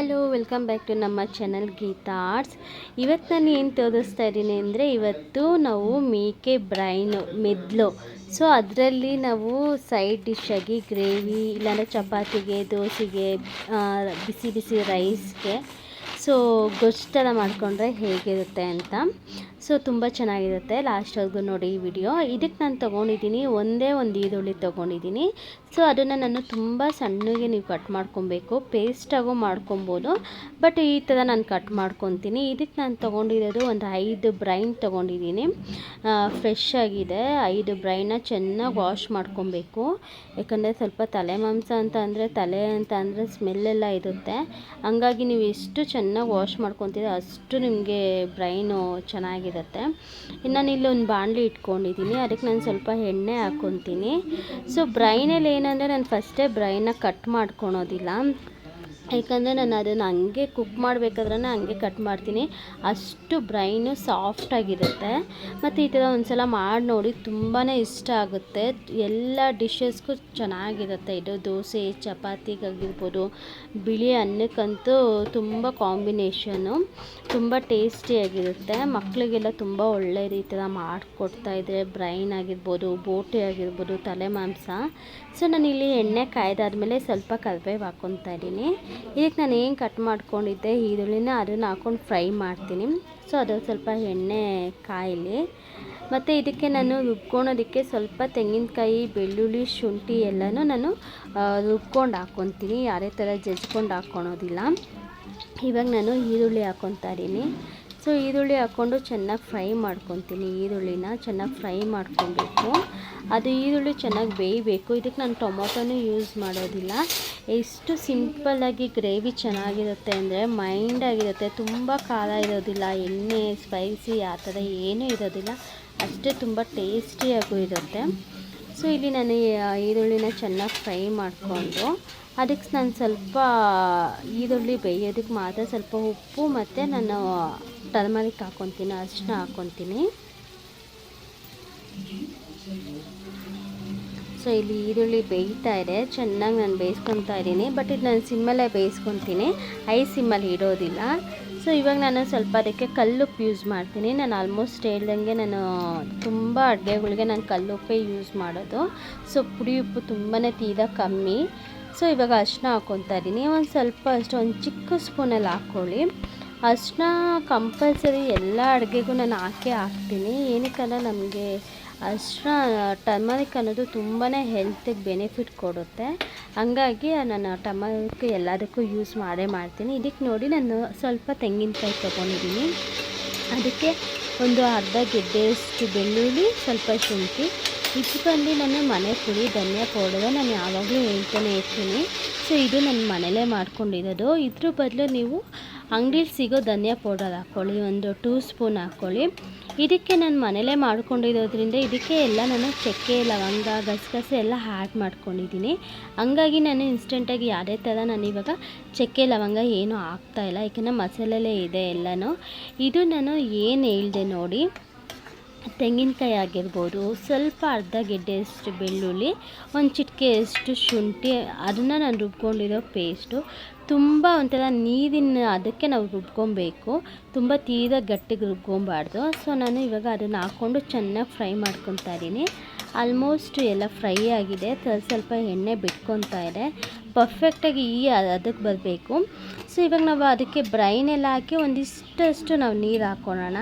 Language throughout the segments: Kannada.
ಹಲೋ, ವೆಲ್ಕಮ್ ಬ್ಯಾಕ್ ಟು ನಮ್ಮ ಚಾನಲ್ ಗೀತಾ ಆರ್ಟ್ಸ್. ಇವತ್ತು ನಾನು ಏನು ತೋರಿಸ್ತಾ ಇದ್ದೀನಿ ಅಂದರೆ, ಇವತ್ತು ನಾವು ಮೇಕೆ ಬ್ರೈನು, ಮೆದ್ಲು. ಸೊ ಅದರಲ್ಲಿ ನಾವು ಸೈಡ್ ಡಿಶ್ಶಾಗಿ ಗ್ರೇವಿ, ಇಲ್ಲಾಂದರೆ ಚಪಾತಿಗೆ, ದೋಸೆಗೆ ಬಿಸಿ ಬಿಸಿ ರೈಸ್ಗೆ. ಸೊ ಗೊಜ್ಜು ಥರ ಮಾಡಿಕೊಂಡ್ರೆ ಹೇಗಿರುತ್ತೆ ಅಂತ. ಸೊ ತುಂಬ ಚೆನ್ನಾಗಿರುತ್ತೆ ಲಾಸ್ಟ್ವರೆಗೂ ನೋಡಿ ಈ ವಿಡಿಯೋ ಇದಕ್ಕೆ ನಾನು ತೊಗೊಂಡಿದ್ದೀನಿ ಒಂದೇ ಒಂದು ಈರುಳ್ಳಿ ತೊಗೊಂಡಿದ್ದೀನಿ ಸೊ ಅದನ್ನು ನಾನು ತುಂಬ ಸಣ್ಣಗೆ ನೀವು ಕಟ್ ಮಾಡ್ಕೊಬೇಕು ಪೇಸ್ಟಾಗೂ ಮಾಡ್ಕೊಬೋದು. ಬಟ್ ಈ ಥರ ನಾನು ಕಟ್ ಮಾಡ್ಕೊತೀನಿ. ಇದಕ್ಕೆ ನಾನು ತೊಗೊಂಡಿರೋದು ಒಂದು ಐದು ಬ್ರೈನ್ ತೊಗೊಂಡಿದ್ದೀನಿ ಫ್ರೆಶ್ ಆಗಿದೆ. ಐದು ಬ್ರೈನ ಚೆನ್ನಾಗಿ ವಾಶ್ ಮಾಡ್ಕೊಬೇಕು. ಯಾಕಂದರೆ ಸ್ವಲ್ಪ ತಲೆ ಮಾಂಸ ಅಂತ ಅಂದರೆ, ತಲೆ ಅಂತ ಅಂದರೆ ಸ್ಮೆಲ್ಲೆಲ್ಲ ಇರುತ್ತೆ. ಹಂಗಾಗಿ ನೀವು ಎಷ್ಟು ಚೆನ್ನಾಗಿ ವಾಶ್ ಮಾಡ್ಕೊತೀರ ಅಷ್ಟು ನಿಮಗೆ ಬ್ರೈನು ಚೆನ್ನಾಗಿರುತ್ತೆ ಇನ್ನು ಒಂದು ಬಾಣಲಿ ಇಟ್ಕೊಂಡಿದ್ದೀನಿ ಅದಕ್ಕೆ ನಾನು ಸ್ವಲ್ಪ ಎಣ್ಣೆ ಹಾಕೊತೀನಿ. ಸೊ ಬ್ರೈನಲ್ಲಿ ಏನಂದರೆ ನಾನು ಫಸ್ಟೇ ಬ್ರೈನ ಕಟ್ ಮಾಡ್ಕೊಳೋದಿಲ್ಲ. ಯಾಕಂದರೆ ನಾನು ಅದನ್ನು ಹಂಗೆ ಕುಕ್ ಮಾಡಬೇಕಾದ್ರೆ ಹಂಗೆ ಕಟ್ ಮಾಡ್ತೀನಿ. ಅಷ್ಟು ಬ್ರೈನು ಸಾಫ್ಟಾಗಿರುತ್ತೆ ಮತ್ತು ಈ ಥರ ಒಂದು ಸಲ ಮಾಡಿ ನೋಡಿ ತುಂಬಾ ಇಷ್ಟ ಆಗುತ್ತೆ. ಎಲ್ಲ ಡಿಶಸ್ಗೂ ಚೆನ್ನಾಗಿರುತ್ತೆ. ಇದು ದೋಸೆ ಚಪಾತಿಗಾಗಿರ್ಬೋದು ಬಿಳಿ ಅನ್ನಕ್ಕಂತೂ ತುಂಬ ಕಾಂಬಿನೇಷನು ತುಂಬ ಟೇಸ್ಟಿಯಾಗಿರುತ್ತೆ ಮಕ್ಕಳಿಗೆಲ್ಲ ತುಂಬ ಒಳ್ಳೆ ರೀತಿಯ ಮಾಡಿಕೊಡ್ತಾ ಇದ್ದರೆ ಬ್ರೈನ್ ಆಗಿರ್ಬೋದು, ಬೋಟಿ ಆಗಿರ್ಬೋದು, ತಲೆ ಮಾಂಸ. ಸೊ ನಾನು ಇಲ್ಲಿ ಎಣ್ಣೆ ಕಾಯ್ದಾದ್ಮೇಲೆ ಸ್ವಲ್ಪ ಕರಿಬೇವು ಹಾಕ್ಕೊತಾ ಇದ್ದೀನಿ. ಇದಕ್ಕೆ ನಾನು ಏನು ಕಟ್ ಮಾಡ್ಕೊಂಡಿದ್ದೆ ಈರುಳ್ಳಿನ ಅದನ್ನು ಹಾಕ್ಕೊಂಡು ಫ್ರೈ ಮಾಡ್ತೀನಿ. ಸೊ ಅದು ಸ್ವಲ್ಪ ಎಣ್ಣೆ ಕಾಯಲಿ. ಮತ್ತು ಇದಕ್ಕೆ ನಾನು ರುಬ್ಕೊಳೋದಕ್ಕೆ ಸ್ವಲ್ಪ ತೆಂಗಿನಕಾಯಿ, ಬೆಳ್ಳುಳ್ಳಿ, ಶುಂಠಿ ಎಲ್ಲನೂ ನಾನು ರುಬ್ಕೊಂಡು ಹಾಕ್ಕೊತೀನಿ. ಯಾರೇ ಥರ ಜಜ್ಕೊಂಡು ಹಾಕ್ಕೊಳೋದಿಲ್ಲ. ಇವಾಗ ನಾನು ಈರುಳ್ಳಿ ಹಾಕ್ಕೊತಾ ಇದ್ದೀನಿ. ಸೊ, ಈರುಳ್ಳಿ ಹಾಕ್ಕೊಂಡು ಚೆನ್ನಾಗಿ ಫ್ರೈ ಮಾಡ್ಕೊತೀನಿ. ಈರುಳ್ಳಿನ ಚೆನ್ನಾಗಿ ಫ್ರೈ ಮಾಡ್ಕೊಬೇಕು. ಅದು ಈರುಳ್ಳಿ ಚೆನ್ನಾಗಿ ಬೇಯಬೇಕು. ಇದಕ್ಕೆ ನಾನು ಟೊಮೊಟೊನೂ ಯೂಸ್ ಮಾಡೋದಿಲ್ಲ. ಎಷ್ಟು ಸಿಂಪಲ್ಲಾಗಿ ಗ್ರೇವಿ ಚೆನ್ನಾಗಿರುತ್ತೆ ಅಂದರೆ ಮೈಂಡಾಗಿರುತ್ತೆ ತುಂಬ ಖಾರ ಇರೋದಿಲ್ಲ. ಎಣ್ಣೆ, ಸ್ಪೈಸಿ, ಆ ಥರ ಏನೂ ಇರೋದಿಲ್ಲ. ಅಷ್ಟೇ ತುಂಬ ಟೇಸ್ಟಿಯಾಗೂ ಇರುತ್ತೆ. ಸೊ, ಇಲ್ಲಿ ನಾನು ಈರುಳ್ಳಿನ ಚೆನ್ನಾಗಿ ಫ್ರೈ ಮಾಡಿಕೊಂಡು ಅದಕ್ಕೆ ನಾನು ಸ್ವಲ್ಪ ಈರುಳ್ಳಿ ಬೇಯೋದಕ್ಕೆ ಮಾತ್ರ ಸ್ವಲ್ಪ ಉಪ್ಪು ಮತ್ತು ನಾನು ಟರ್ಮರಿಕ್ ಹಾಕೊತೀನಿ ಅರಿಶಿನ ಹಾಕ್ಕೊತೀನಿ ಸೊ ಇಲ್ಲಿ ಈರುಳ್ಳಿ ಬೇಯ್ತಾ ಇದೆ, ಚೆನ್ನಾಗಿ ನಾನು ಬೇಯಿಸ್ಕೊತಾ ಇದ್ದೀನಿ ಬಟ್ ಇದು ನಾನು ಸಿಮ್ಮಲ್ಲೇ ಬೇಯಿಸ್ಕೊತೀನಿ ಐ ಸಿಮ್ಮಲ್ಲಿ ಇಡೋದಿಲ್ಲ. ಸೊ ಇವಾಗ ನಾನು ಸ್ವಲ್ಪ ಅದಕ್ಕೆ ಕಲ್ಲುಪ್ಪು ಯೂಸ್ ಮಾಡ್ತೀನಿ, ನಾನು ಆಲ್ಮೋಸ್ಟ್ ಹೇಳ್ದಂಗೆ ನಾನು ತುಂಬ ಅಡುಗೆಗಳಿಗೆ ನಾನು ಕಲ್ಲುಪ್ಪೇ ಯೂಸ್ ಮಾಡೋದು. ಸೊ ಪುಡಿ ಉಪ್ಪು ತುಂಬಾ ತೀರಾ ಕಮ್ಮಿ. ಸೊ ಇವಾಗ ಅರ್ಶಿನ ಹಾಕ್ಕೊತಾ ಇದ್ದೀನಿ, ಒಂದು ಸ್ವಲ್ಪ ಅಷ್ಟು ಒಂದು ಚಿಕ್ಕ ಸ್ಪೂನಲ್ಲಿ ಹಾಕ್ಕೊಳ್ಳಿ ಅರಿಶಿನ ಕಂಪಲ್ಸರಿ ಎಲ್ಲ ಅಡುಗೆಗೂ ನಾನು ಹಾಕೇ ಹಾಕ್ತೀನಿ. ಏನಕ್ಕಲ್ಲ ನಮಗೆ ಅರಿಶಿನ ಟರ್ಮರಿಕ್ ಅನ್ನೋದು ತುಂಬಾ ಹೆಲ್ತಿಗೆ ಬೆನಿಫಿಟ್ ಕೊಡುತ್ತೆ. ಹಂಗಾಗಿ ನಾನು ಟರ್ಮರಿಕ್ ಎಲ್ಲದಕ್ಕೂ ಯೂಸ್ ಮಾಡೇ ಮಾಡ್ತೀನಿ. ಇದಕ್ಕೆ ನೋಡಿ ನಾನು ಸ್ವಲ್ಪ ತೆಂಗಿನಕಾಯಿ ತೊಗೊಂಡಿದ್ದೀನಿ. ಅದಕ್ಕೆ ಒಂದು ಅರ್ಧ ಗೆಡ್ಡೆಯಷ್ಟು ಬೆಳ್ಳುಳ್ಳಿ, ಸ್ವಲ್ಪ ಶುಂಠಿ. ಬಂದು ನಾನು ಮನೆ ಪುಡಿ, ಧನಿಯಾ ಪೌಡರ್ ನಾನು ಯಾವಾಗಲೂ ಹೇಳ್ತಾನೆ ಇರ್ತೀನಿ. ಸೊ ಇದು ನನ್ನ ಮನೇಲೇ ಮಾಡ್ಕೊಂಡಿರೋದು. ಇದ್ರ ಬದಲು ನೀವು ಅಂಗಡೀಲಿ ಸಿಗೋ ಧನಿಯಾ ಪೌಡರ್ ಹಾಕ್ಕೊಳ್ಳಿ, ಒಂದು ಟೂ ಸ್ಪೂನ್ ಹಾಕ್ಕೊಳ್ಳಿ. ಇದಕ್ಕೆ ನಾನು ಮನೇಲೇ ಮಾಡ್ಕೊಂಡಿರೋದ್ರಿಂದ ಇದಕ್ಕೆ ಎಲ್ಲ ನಾನು ಚಕ್ಕೆ, ಲವಂಗ, ಗಸಗಸೆ ಎಲ್ಲ ಆ್ಯಡ್ ಮಾಡ್ಕೊಂಡಿದ್ದೀನಿ. ಹಂಗಾಗಿ ನಾನು ಇನ್ಸ್ಟೆಂಟಾಗಿ ಯಾವುದೇ ಥರ ನಾನು ಇವಾಗ ಚಕ್ಕೆ, ಲವಂಗ ಏನೂ ಹಾಕ್ತಾಯಿಲ್ಲ ಯಾಕೆಂದರೆ ಮಸಾಲೆಲೇ ಇದೆ ಎಲ್ಲನೂ. ಇದು ನಾನು ಏನು ಹೇಳಿದೆ ನೋಡಿ. ತೆಂಗಿನಕಾಯಿ ಆಗಿರ್ಬೋದು, ಸ್ವಲ್ಪ ಅರ್ಧ ಗೆಡ್ಡೆಯಷ್ಟು ಬೆಳ್ಳುಳ್ಳಿ, ಒಂದು ಚಿಟಿಕೆಯಷ್ಟು ಶುಂಠಿ, ಅದನ್ನು ನಾನು ರುಬ್ಕೊಂಡಿರೋ ಪೇಸ್ಟು ತುಂಬ ಒಂಥರ ನೀರಿನ ಅದಕ್ಕೆ ನಾವು ರುಬ್ಕೊಬೇಕು. ತುಂಬ ತೀರಾ ಗಟ್ಟಿಗೆ ರುಬ್ಕೊಬಾರ್ದು. ಸೊ ನಾನು ಇವಾಗ ಅದನ್ನು ಹಾಕ್ಕೊಂಡು ಚೆನ್ನಾಗಿ ಫ್ರೈ ಮಾಡ್ಕೊತಾ ಇದ್ದೀನಿ. ಆಲ್ಮೋಸ್ಟ್ ಎಲ್ಲ ಫ್ರೈ ಆಗಿದೆ. ಸ್ವಲ್ಪ ಎಣ್ಣೆ ಬಿಟ್ಕೊತಾ ಇದೆ. ಪರ್ಫೆಕ್ಟಾಗಿ ಈ ಅದಕ್ಕೆ ಬರಬೇಕು. ಸೊ ಇವಾಗ ನಾವು ಅದಕ್ಕೆ ಬ್ರೈನ್ ಎಲ್ಲ ಹಾಕಿ ಒಂದಿಷ್ಟಷ್ಟು ನಾವು ನೀರು ಹಾಕ್ಕೊಳ್ಳೋಣ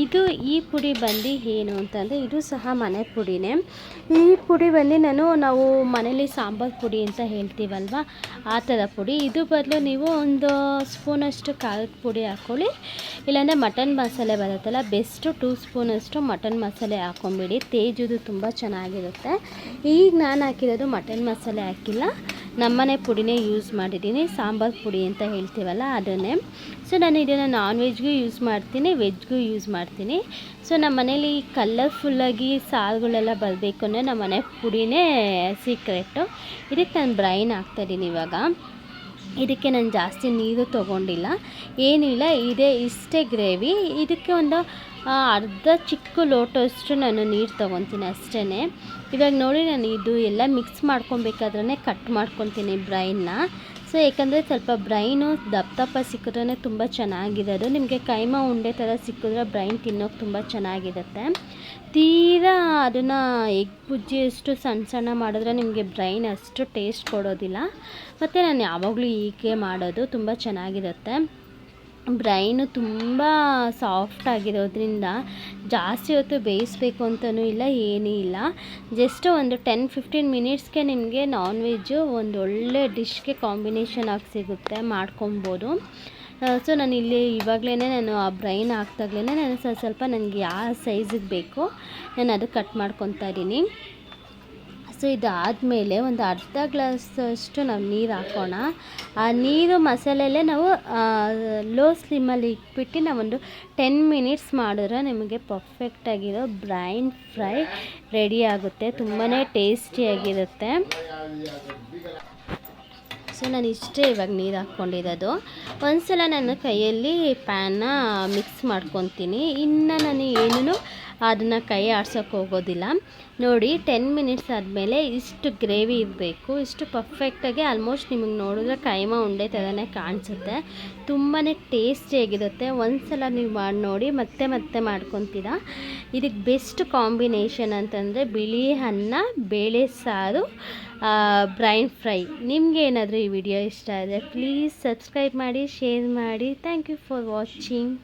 ಇದು ಈ ಪುಡಿ ಬಂದು ಏನು ಅಂತಂದರೆ ಇದು ಸಹ ಮನೆ ಪುಡಿನೇ. ಈ ಪುಡಿ ಬಂದು ನಾನು ನಾವು ಮನೇಲಿ ಸಾಂಬಾರು ಪುಡಿ ಅಂತ ಹೇಳ್ತೀವಲ್ವ? ಆ ಥರ ಪುಡಿ. ಇದು ಬದಲು ನೀವು ಒಂದು ಸ್ಪೂನಷ್ಟು ಖಾರದ ಪುಡಿ ಹಾಕ್ಕೊಳ್ಳಿ ಇಲ್ಲಾಂದರೆ ಮಟನ್ ಮಸಾಲೆ ಬರುತ್ತಲ್ಲ, ಬೆಸ್ಟು ಟೂ ಸ್ಪೂನಷ್ಟು ಮಟನ್ ಮಸಾಲೆ ಹಾಕ್ಕೊಂಬಿಡಿ ತೇಜುದು ತುಂಬ ಚೆನ್ನಾಗಿರುತ್ತೆ. ಈಗ ನಾನು ಹಾಕಿರೋದು ಮಟನ್ ಮಸಾಲೆ ಹಾಕಿಲ್ಲ. ನಮ್ಮನೆ ಪುಡಿನೇ ಯೂಸ್ ಮಾಡಿದ್ದೀನಿ, ಸಾಂಬಾರು ಪುಡಿ ಅಂತ ಹೇಳ್ತೀವಲ್ಲ ಅದನ್ನೇ. ಸೊ, ನಾನು ಇದನ್ನು ನಾನ್ ವೆಜ್ಗೂ ಯೂಸ್ ಮಾಡ್ತೀನಿ ವೆಜ್ಗೂ ಯೂಸ್ ಮಾಡ್ತೀನಿ. ಸೊ, ನಮ್ಮ ಮನೇಲಿ ಕಲರ್ಫುಲ್ಲಾಗಿ ಸಾರುಗಳೆಲ್ಲ ಬರಬೇಕು ಅಂದರೆ ನಮ್ಮ ಮನೆ ಪುಡಿನೇ ಸೀಕ್ರೆಟು ಇದಕ್ಕೆ ನಾನು ಬ್ರೈನ್ ಹಾಕ್ತಾಯಿದ್ದೀನಿ ಇವಾಗ. ಇದಕ್ಕೆ ನಾನು ಜಾಸ್ತಿ ನೀರು ತೊಗೊಂಡಿಲ್ಲ. ಏನಿಲ್ಲ, ಇದೇ ಇಷ್ಟೇ ಗ್ರೇವಿ ಇದಕ್ಕೆ ಒಂದು ಅರ್ಧ ಚಿಕ್ಕ ಲೋಟಷ್ಟು ನಾನು ನೀರು ತೊಗೊತೀನಿ ಅಷ್ಟೇ ಇವಾಗ ನೋಡಿ ನಾನು ಇದು ಎಲ್ಲ ಮಿಕ್ಸ್ ಮಾಡ್ಕೊಬೇಕಾದ್ರೆ ಕಟ್ ಮಾಡ್ಕೊತೀನಿ ಬ್ರೈನ್ನ ಸೊ ಏಕೆಂದರೆ ಸ್ವಲ್ಪ ಬ್ರೈನು ದಪ್ಪ ದಪ್ಪ ಸಿಕ್ಕಿದ್ರೇ ತುಂಬ ಚೆನ್ನಾಗಿರೋದು ನಿಮಗೆ ಕೈಮ ಉಂಡೆ ಥರ ಸಿಕ್ಕಿದ್ರೆ ಬ್ರೈನ್ ತಿನ್ನೋಕೆ ತುಂಬ ಚೆನ್ನಾಗಿರುತ್ತೆ. ತೀರಾ ಅದನ್ನು ಎಗ್ ಬುಜ್ಜಿಯಷ್ಟು ಸಣ್ಣ ಸಣ್ಣ ಮಾಡಿದ್ರೆ ನಿಮಗೆ ಬ್ರೈನ್ ಅಷ್ಟು ಟೇಸ್ಟ್ ಕೊಡೋದಿಲ್ಲ. ಮತ್ತು ನಾನು ಯಾವಾಗಲೂ ಹೀಗೆ ಮಾಡೋದು ತುಂಬ ಚೆನ್ನಾಗಿರುತ್ತೆ. ಬ್ರೈನು ತುಂಬ ಸಾಫ್ಟ್ ಆಗಿರೋದ್ರಿಂದ ಜಾಸ್ತಿ ಹೊತ್ತು ಬೇಯಿಸ್ಬೇಕು ಅಂತಲೂ ಇಲ್ಲ, ಏನೂ ಇಲ್ಲ. ಜಸ್ಟ್ ಒಂದು ಟೆನ್ ಫಿಫ್ಟೀನ್ ಮಿನಿಟ್ಸ್ಗೆ ನಿಮಗೆ ನಾನ್ ವೆಜ್ಜು ಒಂದು ಒಳ್ಳೆ ಡಿಶ್ಗೆ ಕಾಂಬಿನೇಷನ್ ಆಗಿ ಸಿಗುತ್ತೆ, ಮಾಡ್ಕೊಬೋದು. ಸೊ ನಾನು ಇಲ್ಲಿ ಇವಾಗಲೇ ನಾನು ಆ ಬ್ರೈನ್ ಹಾಕ್ದಾಗ್ಲೇ ನಾನು ಸ್ವಲ್ಪ ಸ್ವಲ್ಪ ನನಗೆ ಯಾವ ಸೈಜಿಗೆ ಬೇಕು, ನಾನು ಅದು ಕಟ್ ಮಾಡ್ಕೊತಾ ಇದ್ದೀನಿ. ಸೊ ಇದಾದಮೇಲೆ ಒಂದು ಅರ್ಧ ಗ್ಲಾಸಷ್ಟು ನಾವು ನೀರು ಹಾಕೋಣ. ಆ ನೀರು ಮಸಾಲೆಯಲ್ಲೇ ನಾವು ಲೋ ಸ್ಲಿಮ್ಮಲ್ಲಿ ಇಟ್ಬಿಟ್ಟು ನಾವೊಂದು ಟೆನ್ ಮಿನಿಟ್ಸ್ ಮಾಡಿದ್ರೆ ನಿಮಗೆ ಪರ್ಫೆಕ್ಟಾಗಿರೋ ಬ್ರೈನ್ ಫ್ರೈ ರೆಡಿ ಆಗುತ್ತೆ. ತುಂಬಾ ಟೇಸ್ಟಿಯಾಗಿರುತ್ತೆ ಸೊ ನಾನು ಇಷ್ಟೇ ಇವಾಗ ನೀರು ಹಾಕ್ಕೊಂಡಿರೋದು. ಒಂದು ಸಲ ನಾನು ಕೈಯಲ್ಲಿ ಪ್ಯಾನ್ನ ಮಿಕ್ಸ್ ಮಾಡ್ಕೊತೀನಿ. ಇನ್ನು ನಾನು ಏನೂ ಅದನ್ನು ಕೈ ಆಡ್ಸೋಕ್ಕೆ ಹೋಗೋದಿಲ್ಲ. ನೋಡಿ ಟೆನ್ ಮಿನಿಟ್ಸ್ ಆದಮೇಲೆ ಇಷ್ಟು ಗ್ರೇವಿ ಇರಬೇಕು. ಇಷ್ಟು ಪರ್ಫೆಕ್ಟಾಗಿ ಆಲ್ಮೋಸ್ಟ್ ನಿಮಗೆ ನೋಡಿದ್ರೆ ಕೈಮ ಉಂಡೆ ಥರನೇ ಕಾಣಿಸುತ್ತೆ. ತುಂಬಾ ಟೇಸ್ಟಿಯಾಗಿರುತ್ತೆ ಒಂದು ಸಲ ನೀವು ಮಾಡಿ, ನೋಡಿ, ಮತ್ತೆ ಮತ್ತೆ ಮಾಡ್ಕೊತೀರಾ. ಇದಕ್ಕೆ ಬೆಸ್ಟ್ ಕಾಂಬಿನೇಷನ್ ಅಂತಂದರೆ ಬಿಳಿ ಅನ್ನ, ಬೇಳೆ ಸಾರು ಬ್ರೈನ್ ಫ್ರೈ ನಿಮಗೆ ಏನಾದರೂ ಈ ವಿಡಿಯೋ ಇಷ್ಟ ಆದರೆ ಪ್ಲೀಸ್ ಸಬ್ಸ್ಕ್ರೈಬ್ ಮಾಡಿ ಶೇರ್ ಮಾಡಿ. Thank you for watching